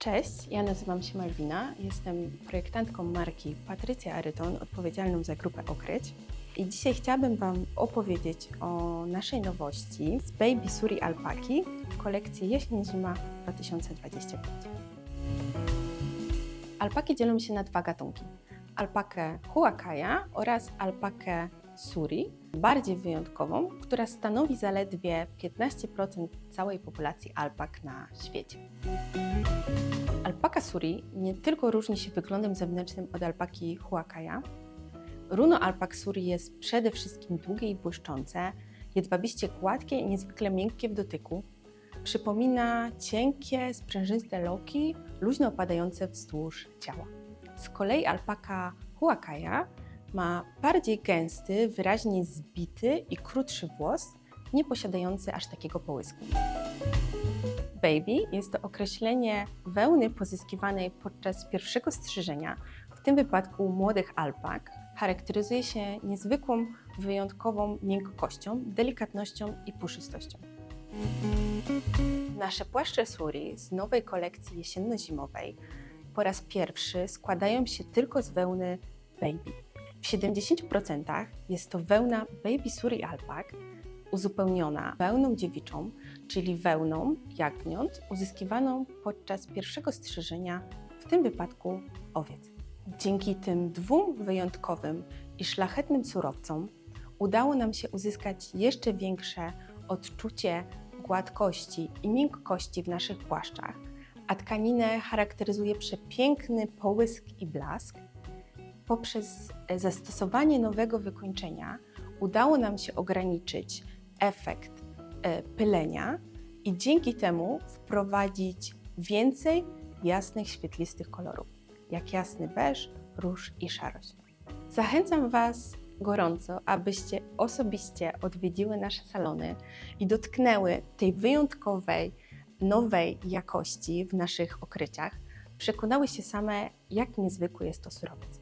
Cześć, ja nazywam się Malwina, jestem projektantką marki Patrycja Aryton, odpowiedzialną za grupę Okryć. I dzisiaj chciałabym Wam opowiedzieć o naszej nowości z Baby Suri Alpaki w kolekcji Jesień-Zima 2025. Alpaki dzielą się na dwa gatunki. Alpakę Huacaja oraz alpakę Suri, bardziej wyjątkową, która stanowi zaledwie 15% całej populacji alpak na świecie. Alpaka Suri nie tylko różni się wyglądem zewnętrznym od alpaki Huacaja. Runo alpak Suri jest przede wszystkim długie i błyszczące, jedwabiście gładkie i niezwykle miękkie w dotyku. Przypomina cienkie, sprężyste loki, luźno opadające wzdłuż ciała. Z kolei alpaka Huacaja ma bardziej gęsty, wyraźnie zbity i krótszy włos, nie posiadający aż takiego połysku. Baby jest to określenie wełny pozyskiwanej podczas pierwszego strzyżenia, w tym wypadku młodych alpak. Charakteryzuje się niezwykłą, wyjątkową miękkością, delikatnością i puszystością. Nasze płaszcze Suri z nowej kolekcji jesienno-zimowej po raz pierwszy składają się tylko z wełny Baby. W 70% jest to wełna Baby Suri Alpak, uzupełniona wełną dziewiczą, czyli wełną jagniąt uzyskiwaną podczas pierwszego strzyżenia, w tym wypadku owiec. Dzięki tym dwóm wyjątkowym i szlachetnym surowcom udało nam się uzyskać jeszcze większe odczucie gładkości i miękkości w naszych płaszczach, a tkaninę charakteryzuje przepiękny połysk i blask. Poprzez zastosowanie nowego wykończenia udało nam się ograniczyć efekt e, pylenia i dzięki temu wprowadzić więcej jasnych, świetlistych kolorów, jak jasny beż, róż i szarość. Zachęcam Was gorąco, abyście osobiście odwiedziły nasze salony i dotknęły tej wyjątkowej, nowej jakości w naszych okryciach. Przekonały się same, jak niezwykły jest to surowiec.